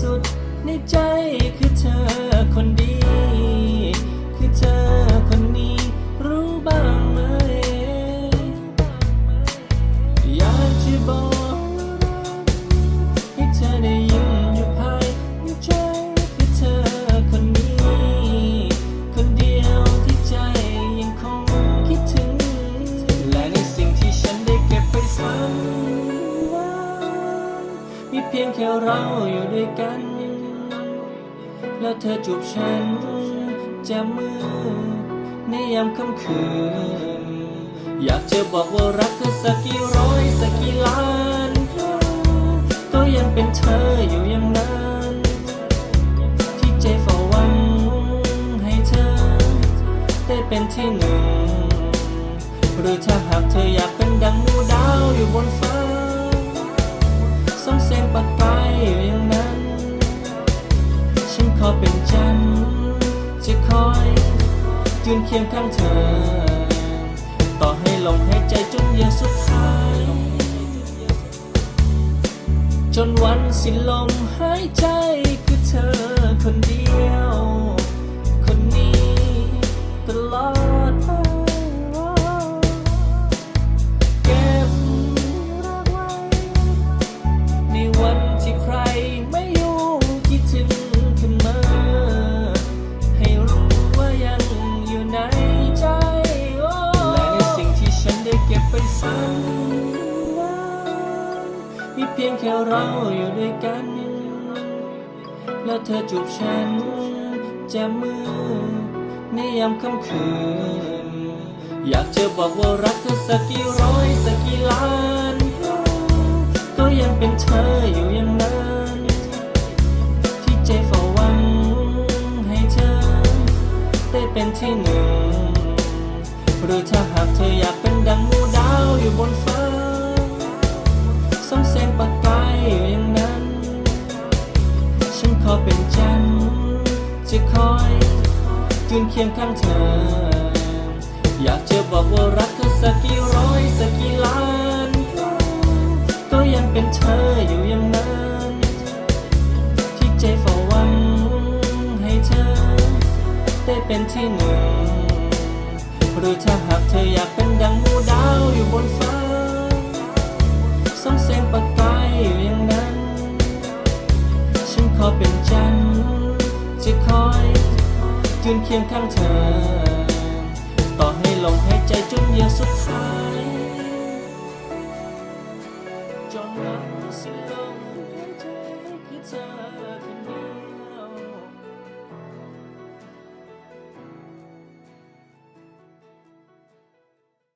สุดในใจคือเธอคนดี ที่เพียงแค่เราอยู่ด้วยกัน แล้วเธอจูบฉันจะมือในยามค่ำคืน อยากจะบอกว่ารักเธอสักกี่ร้อยสักกี่ล้านก็ยังเป็นเธออยู่อย่างนั้น ที่ใจเฝ้าหวังให้เธอ ได้เป็นที่หนึ่ง หรือถ้าหากเธออยากเป็นดังมูดาวอยู่บนฟ้า ปัดไประกายอยู่อย่างนั้น ฉันขอเป็นจัน จะคอยยืนเคียงข้างเธอ ต่อให้ลมหายใจจนเยือสุดท้าย จนวันสิ้นลมหายใจ แค่เราอยู่ด้วยกัน แล้วเธอจูบฉันจะมือในยามค่ำคืน อยากจะบอกว่ารักเธอสักกี่ร้อยสักกี่ล้าน ก็ยังเป็นเธออยู่อย่างนั้น ที่ใจเฝ้าหวังให้เธอ ได้เป็นที่หนึ่ง หรือถ้าหากเธออยากเป็นดังมูดาวอยู่บนฟ้าส่อง เป็นจัน จะคอยยืนเคียงข้างเธอ อยากจะบอกว่ารักเธอสักกี่ร้อยสักกี่ล้าน ก็ยังเป็นเธออยู่อย่างนั้น ที่ใจเฝ้าหวังให้เธอ ได้เป็นที่หนึ่ง หรือถ้าหากเธออยากเป็นดังมูดาวอยู่บนฟ้า ยืนเคียงข้างเธอ ต่อให้ลมหายใจจนเยือกสุดท้ายจนรักสิ้นลมหายใจคือเธอ